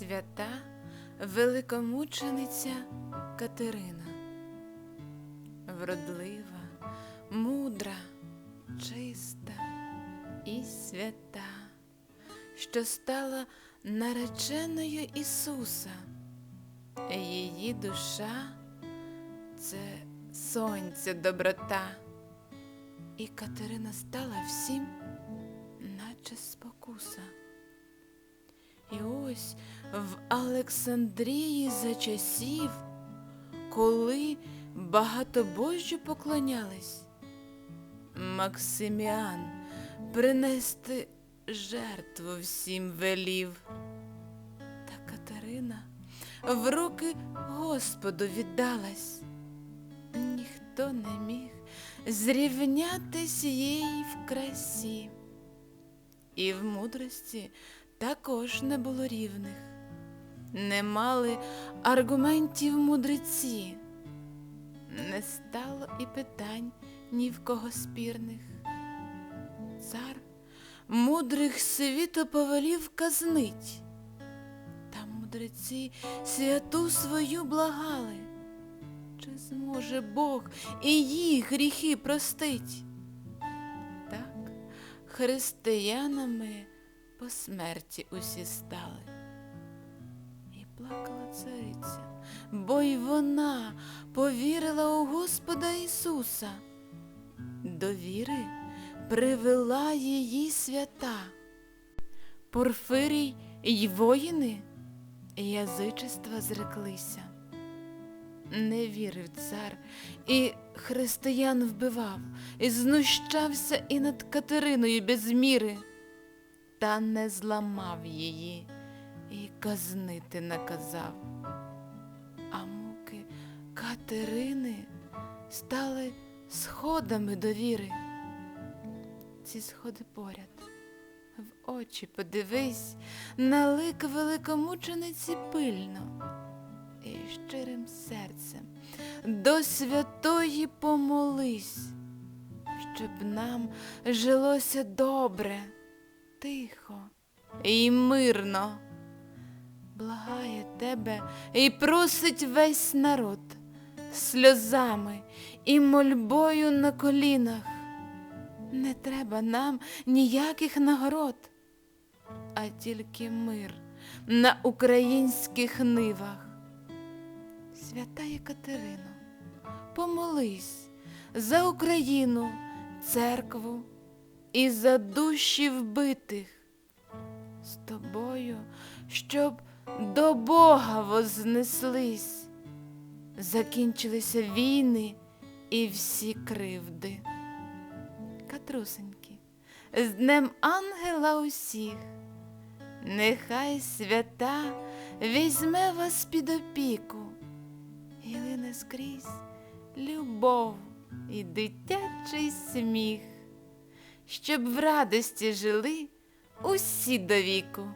Свята великомучениця Катерина. Вродлива, мудра, чиста і свята, що стала нареченою Ісуса. Її душа це сонце доброта. І Катерина стала всім, Олександрії за часів, коли багатобожжю поклонялись, Максиміан принести жертву всім велів. Та Катерина в руки Господу віддалась. Ніхто не міг зрівнятись їй в красі. І в мудрості також не було рівних. Не мали аргументів мудреці. Не стало і питань ні в кого спірних. Цар мудрих світу повелів казнить. Та мудреці святу свою благали. Чи зможе Бог і їх гріхи простить? Так, християнами по смерті усі стали. І плакала цариця, бо й вона повірила у Господа Ісуса. До віри привела її свята. Порфирій й воїни язичества зреклися. Не вірив цар, і християн вбивав, і знущався і над Катериною без міри, та не зламав її і казнити наказав. А муки Катерини стали сходами довіри. Ці сходи поряд. В очі подивись на лик великомучениці пильно і щирим серцем до святої помолись, щоб нам жилося добре, тихо і мирно. Благає тебе і просить весь народ сльозами і мольбою на колінах. Не треба нам ніяких нагород, а тільки мир на українських нивах. Свята Екатерино, помолись за Україну, церкву і за душі вбитих. З тобою, щоб до Бога вознеслись, закінчилися війни і всі кривди. Катрусеньки, з днем ангела усіх, нехай свята візьме вас під опіку і лине скрізь любов і дитячий сміх, щоб в радості жили усі до віку.